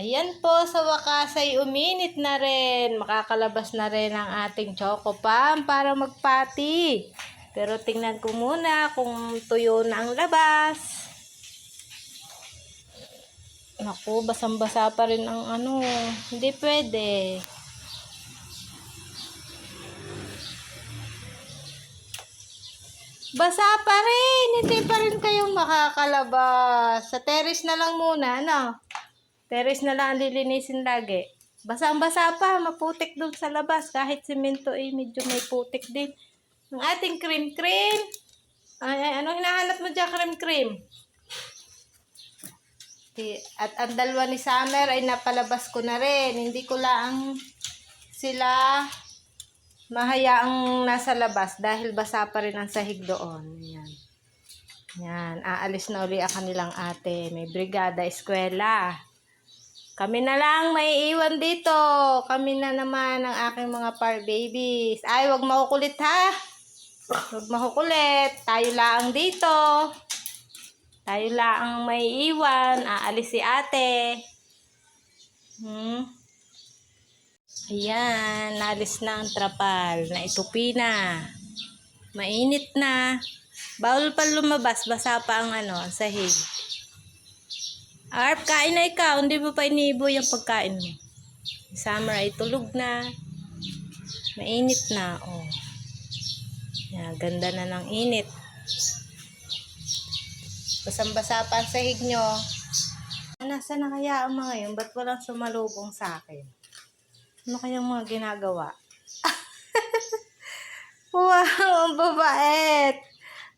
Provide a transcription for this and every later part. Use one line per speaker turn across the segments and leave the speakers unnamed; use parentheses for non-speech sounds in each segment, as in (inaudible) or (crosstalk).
Ayan po, sa wakas ay uminit na rin. Makakalabas na rin ang ating choco pam para magpati. Pero tingnan ko muna kung tuyo na ang labas. Naku, basang-basa pa rin ang ano. Hindi pwede. Basa pa rin. Hindi pa rin kayo makakalabas. Sa terrace na lang muna, ano? Terrace na lang ang lilinisin lagi. Basang-basa pa. Maputik dun sa labas. Kahit simento ay medyo may putik din. Ang ating cream-cream. Ay, ay, ano hinahanap mo dyan, cream-cream? Si- At ang dalawa ni Summer ay napalabas ko na rin. Hindi ko lang sila mahayaang nasa labas dahil basa pa rin ang sahig doon. Ayan. Yan, aalis na uli ang kanilang ate. May brigada eskwela. Kami na lang may iwan dito. Kami na naman ang aking mga par babies. Ay, wag makukulit ha. Wag makukulit. Tayo lang dito. Tayo lang ang may iwan. Aalis si ate. Hmm. Ayan, nalis na ang trapal. Naitupi na. Mainit na. Bawal pa lumabas. Basa pa ang ano, ang sahig. Arp, kain na ikaw. Hindi mo pa iniibo yung pagkain mo. Summer ay tulog na. Mainit na. Oh. Yan, ganda na ng init. Basang-basa pa ang sahig nyo. Na kaya ang mga yun? Ba't walang sumalubong sa akin? Ano kayang mga ginagawa? (laughs) wow, ang babait.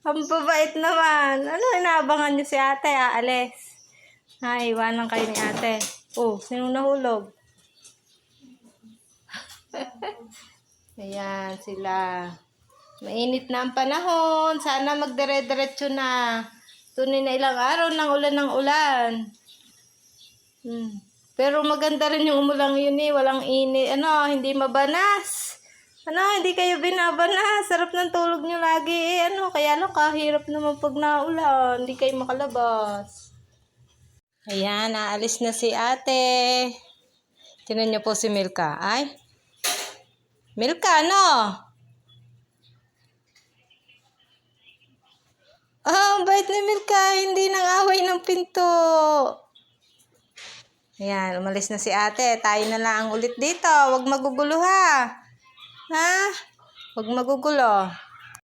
Ang babait naman. Ano, inaabangan niyo si ate, aalis. Ay, iwanan kayo ni ate. Oh, sinong nahulog? (laughs) Ayan, sila. Mainit na ang panahon. Sana magdire-diretso na. Tunay na ilang araw ng ulan ng ulan. Hmm. Pero maganda rin yung umulang yun eh. Walang init. Ano, hindi mabanas. Ano, hindi kayo binabanas. Sarap ng tulog nyo lagi eh. Ano, kaya lang kahirap naman pag naulan. Hindi kayo makalabas. Ayan, naalis na si ate. Tinan niyo po si Milka. Ay, Milka, ano? Oh, ang bait ni Milka. Hindi nang away ng pinto. Ayan, umalis na si ate. Tayo na lang ulit dito. Huwag magugulo ha. Ha? Huwag magugulo.